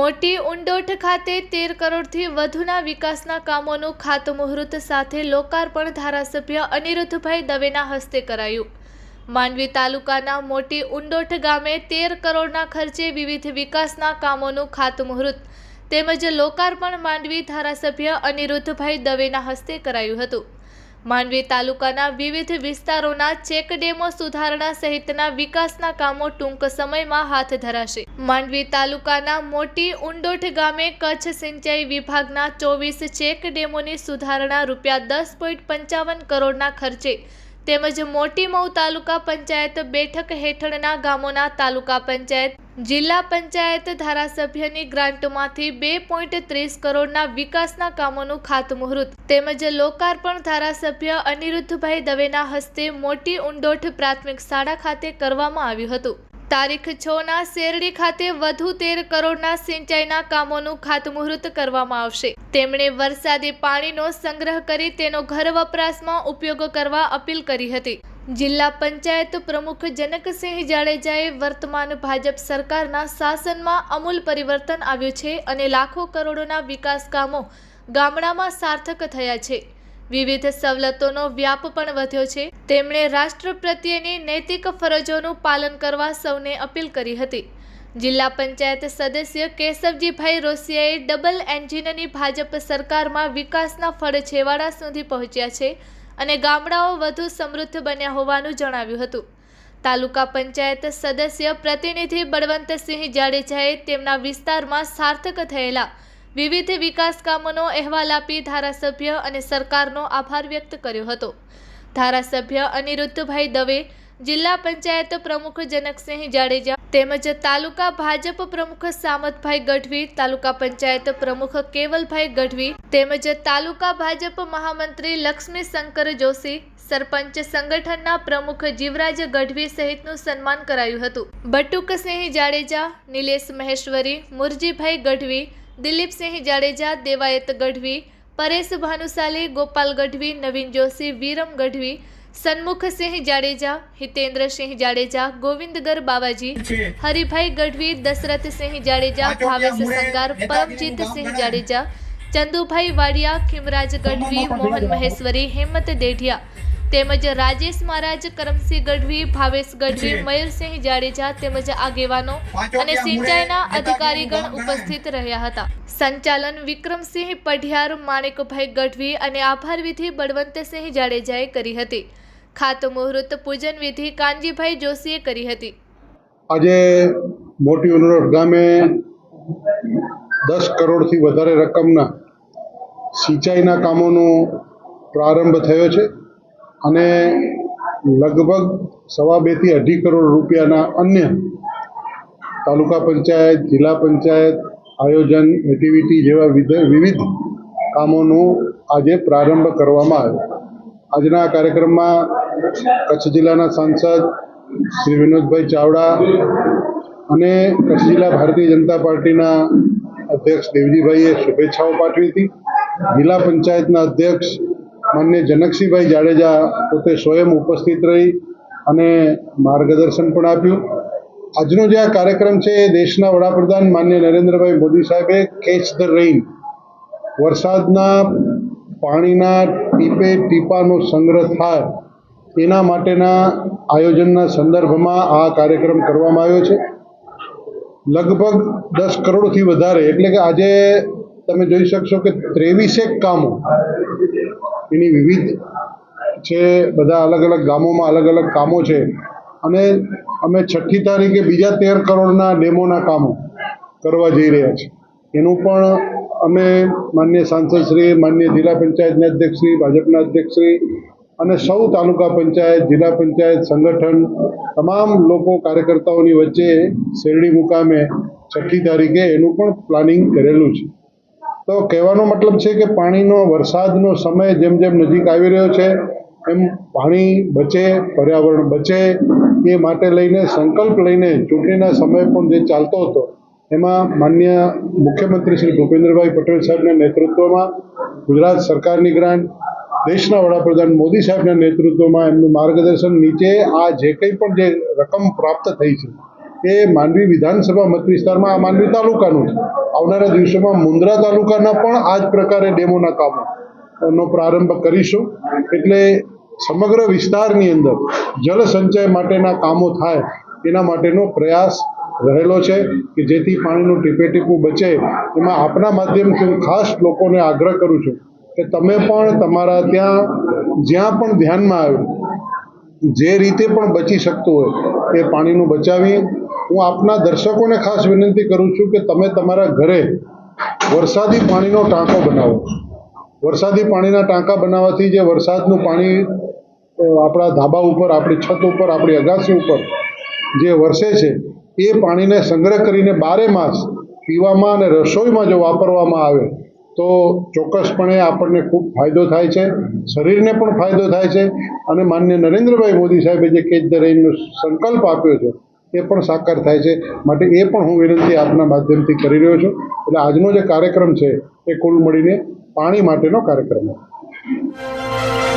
મોટી ઉંડોઠ ખાતે તેર કરોડથી વધુના વિકાસના કામોનું ખાતમુહૂર્ત સાથે લોકાર્પણ ધારાસભ્ય અનિરુદ્ધભાઈ દવેના હસ્તે કરાયું. માંડવી તાલુકાના મોટી ઉંડોઠ ગામે તેર કરોડના ખર્ચે વિવિધ વિકાસના કામોનું ખાતમુહૂર્ત તેમજ લોકાર્પણ માંડવી ધારાસભ્ય અનિરુદ્ધભાઈ દવેના હસ્તે કરાયું હતું. માંડવી તાલુકાના વિવિધ વિસ્તારોના ચેકડેમો સુધારણા સહિતના વિકાસના કામો ટૂંક સમયમાં હાથ ધરાશે. માંડવી તાલુકાના મોટી ઉંડોઠ ગામે કચ્છ સિંચાઈ વિભાગના ચોવીસ ચેકડેમોની સુધારણા રૂપિયા દસ પોઈન્ટ પંચાવન કરોડના ખર્ચે તેમજ મોટી મઉ તાલુકા પંચાયત બેઠક હેઠળના ગામોના તાલુકા પંચાયત જિલ્લા પંચાયત ધારાસભ્યની ગ્રાન્ટમાંથી બે પોઈન્ટ ત્રીસ કરોડના વિકાસના કામોનું ખાતમુહૂર્ત. તેમજ લોકાર્પણ ધારાસભ્ય અનિરુદ્ધભાઈ દવેના હસ્તે મોટી ઉંડોઠ પ્રાથમિક શાળા ખાતે કરવામાં આવ્યું હતું. તારીખ છ ના શેરડી ખાતે વધુ તેર કરોડના સિંચાઈના કામોનું ખાતમુહૂર્ત કરવામાં આવશે. તેમણે વરસાદી પાણીનો સંગ્રહ કરી તેનો ઘર વપરાશમાં ઉપયોગ કરવા અપીલ કરી હતી. જિલ્લા પંચાયત પ્રમુખ જનકસિંહ જાડેજાએ વર્તમાન ભાજપ સરકારના શાસનમાં અમૂલ પરિવર્તન આવ્યું છે અને લાખો કરોડોના વિકાસ કામો ગામડામાં સાર્થક થયા છે. વિવિધ સવલતોનો વ્યાપ પણ વધ્યો છે. તેમણે રાષ્ટ્ર પ્રત્યેની નૈતિક ફરજોનું પાલન કરવા સૌને અપીલ કરી હતી. જિલ્લા પંચાયત સદસ્ય કેશવજીભાઈ રોસિયાએ ડબલ એન્જિનની ભાજપ સરકારમાં વિકાસના ફળ છેવાડા સુધી પહોંચ્યા છે. અને ગામડાઓ વધુ સમૃદ્ધ બન્યા હોવાનું જણાવ્યું હતું. તાલુકા પંચાયત સદસ્ય પ્રતિનિધિ બળવંતસિંહ જાડેજાએ તેમના વિસ્તારમાં સાર્થક થયેલા વિવિધ વિકાસ કામોનો અહેવાલ આપી ધારાસભ્ય અને સરકારનો આભાર વ્યક્ત કર્યો હતો. ધારાસભ્ય અનિરુદ્ધભાઈ દવે જિલ્લા પંચાયત પ્રમુખ જનકસિંહ જાડેજા તેમજ તાલુકા ભાજપ પ્રમુખ સામતભાઈ ગઢવી, તાલુકા પંચાયત પ્રમુખ કેવલભાઈ ગઢવી તેમજ તાલુકા ભાજપ મહામંત્રી લક્ષ્મી શંકર જોશી, સરપંચ સંગઠનના પ્રમુખ જીવરાજ ગઢવી સહિતનું સન્માન કરાયું હતું. બટુકસિંહ જાડેજા, નિલેશ મહેશ્વરી, મુરજીભાઈ ગઢવી, દિલીપસિંહ જાડેજા, દેવાયત ગઢવી, પરેશ ભાનુશાલી, ગોપાલ ગઢવી, નવીન જોશી, વીરમ ગઢવી સન્મુખસિંહ જાડેજા હિતેન્દ્રસિંહ જાડેજા ગોવિંદગર બાવાજી હરિભાઈ ગઢવી દશરથસિંહ જાડેજા ભાવેશ સંગાર પરમજીતસિંહ જાડેજા ચંદુભાઈ વાડિયા ખીમરાજ ગઢવી મોહન મહેશ્વરી હેમંત દેઢિયા તેમજ રાજેશ મહારાજ કરમસિંહ ગઢવી ભાવેશ ગઢવી મયુરસિંહ જાડેજા તેમજ આગેવાનો અને સિંચાઈના અધિકારીગણ ઉપસ્થિત રહ્યા હતા. સંચાલન વિક્રમસિંહ પઢિયાર માણેકભાઈ ગઢવી અને આભાર વિધિ બળવંતસિંહ જાડેજાએ કરી હતી. ખાતમુહૂર્ત પૂજન વિધિ કાનજીભાઈ જોશીએ કરી હતી. આજે મોટી ઉનરોડ ગામે દસ કરોડથી વધારે રકમના સિંચાઈના કામોનો પ્રારંભ થયો છે. અને લગભગ સવા બેથી અઢી કરોડ રૂપિયાના અન્ય તાલુકા પંચાયત, જિલ્લા પંચાયત, આયોજન, એક્ટિવિટી જેવા વિવિધ કામોનો આજે પ્રારંભ કરવામાં આવ્યો. આજના કાર્યક્રમમાં કચ્છ જિલ્લાના સાંસદ શ્રી વિનોદભાઈ ચાવડા અને કચ્છ જિલ્લા ભારતીય જનતા પાર્ટીના અધ્યક્ષ દેવજીભાઈએ શુભેચ્છાઓ પાઠવી હતી. જિલ્લા પંચાયતના અધ્યક્ષ માન્ય જનકસિંહભાઈ જાડેજા પોતે સ્વયં ઉપસ્થિત રહી અને માર્ગદર્શન પણ આપ્યું. આજનો જે આ કાર્યક્રમ છે એ દેશના વડાપ્રધાન માન્ય નરેન્દ્રભાઈ મોદી સાહેબે કેચ ધ રેઇન વરસાદના પાણીના ટીપે ટીપાનો સંગ્રહ થાય એના માટેના આયોજનના સંદર્ભમાં આ કાર્યક્રમ કરવામાં આવ્યો છે. લગભગ દસ કરોડથી વધારે, એટલે કે આજે તમે જોઈ શકશો કે ત્રેવીસેક કામો એની વિવિધ છે, બધા અલગ અલગ ગામોમાં અલગ અલગ કામો છે. અને અમે છઠ્ઠી તારીખે બીજા તેર કરોડના ડેમોના કામો કરવા જઈ રહ્યા છીએ. એનું પણ અમે માન્ય સાંસદશ્રી માન્ય જિલ્લા પંચાયતના અધ્યક્ષશ્રી ભાજપના અધ્યક્ષશ્રી અને સૌ તાલુકા પંચાયત, જિલ્લા પંચાયત, સંગઠન, તમામ લોકો કાર્યકર્તાઓની વચ્ચે શેરડી મુકામે છઠ્ઠી તારીખે એનું પણ પ્લાનિંગ કરેલું છે. તો કહેવાનો મતલબ છે કે પાણીનો વરસાદનો સમય જેમ જેમ નજીક આવી રહ્યો છે, એમ પાણી બચે, પર્યાવરણ બચે, એ માટે લઈને સંકલ્પ લઈને ચૂંટણીના સમય પણ જે ચાલતો હતો, એમાં માન્ય મુખ્યમંત્રી શ્રી ભૂપેન્દ્રભાઈ પટેલ સાહેબના નેતૃત્વમાં, ગુજરાત સરકારની ગ્રાન્ટ, દેશના વડાપ્રધાન મોદી સાહેબના નેતૃત્વમાં એમનું માર્ગદર્શન નીચે આ જે કંઈ પણ જે રકમ પ્રાપ્ત થઈ છે એ માંડવી વિધાનસભા મત વિસ્તારમાં આ માંડવી તાલુકાનું છે. આવનારા દિવસોમાં મુન્દ્રા તાલુકાના પણ આ જ પ્રકારે ડેમોના કામો પ્રારંભ કરીશું. એટલે સમગ્ર વિસ્તારની અંદર જળ સંચય માટેના કામો થાય, એના માટેનો પ્રયાસ રહેલો છે કે જેથી પાણીનું ટીપે ટીપું બચે. એમાં આપના માધ્યમથી હું ખાસ લોકોને આગ્રહ કરું છું કે તમે પણ તમારા ત્યાં જ્યાં પણ ધ્યાનમાં આવ્યું જે રીતે પણ બચી શકતું હોય, એ પાણીનું બચાવી હું આપના દર્શકોને ખાસ વિનંતી કરું છું કે તમે તમારા ઘરે વરસાદી પાણીનો ટાંકો બનાવો. વરસાદી પાણીના ટાંકા બનાવવાથી જે વરસાદનું પાણી આપણા ધાબા ઉપર, આપણી છત ઉપર, આપણી અગાસી ઉપર જે વરસે છે, એ પાણીને સંગ્રહ કરીને બારે માસ પીવામાં અને રસોઈમાં જો વાપરવામાં આવે, તો ચોક્કસપણે આપણને ખૂબ ફાયદો થાય છે, શરીરને પણ ફાયદો થાય છે અને માન્ય નરેન્દ્રભાઈ મોદી સાહેબે જે કેચ ધ રેઇનનો સંકલ્પ આપ્યો છે એ પણ સાકાર થાય છે. માટે એ પણ હું વિનંતી આપના માધ્યમથી કરી રહ્યો છું. એટલે આજનો જે કાર્યક્રમ છે, એ કુલ મળીને પાણી માટેનો કાર્યક્રમ હતો.